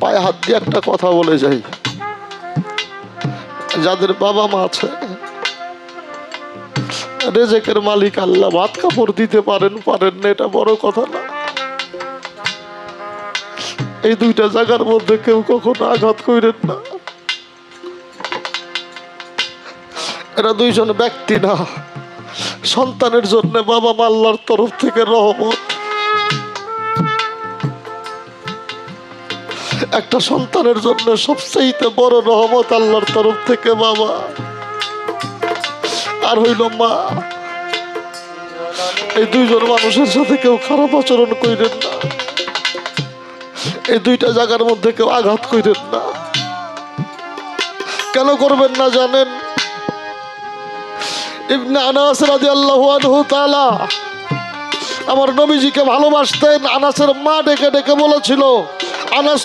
পায়ে হাত দিয়ে একটা কথা বলে যাই। যাদের বাবা মা আছে, রেজেকের মালিক আল্লাহ ভাত কাপড় দিতে পারেন পারেন না, এটা বড় কথা না। এই দুইটা জায়গার মধ্যে কেউ কখনো আঘাত করেন না। এরা দুইজন ব্যক্তি না। সন্তানের জন্য বাবা মা আল্লাহর তরফ থেকে রহমত। একটা সন্তানের জন্য সবচেয়ে বড় রহমত আল্লাহর তরফ থেকে, বাবা। আর হইল মা। এই দুইজন মানুষের সাথে কেউ খারাপ আচরণ কইরেন না। এই দুইটা জায়গার মধ্যে কেউ আঘাত কইরেন না। কেন করবেন না জানেন? আমার নবীজিকে ভালোবাসতেন। আনাসের মা ডেকে ডেকে বলেছিল, আনাস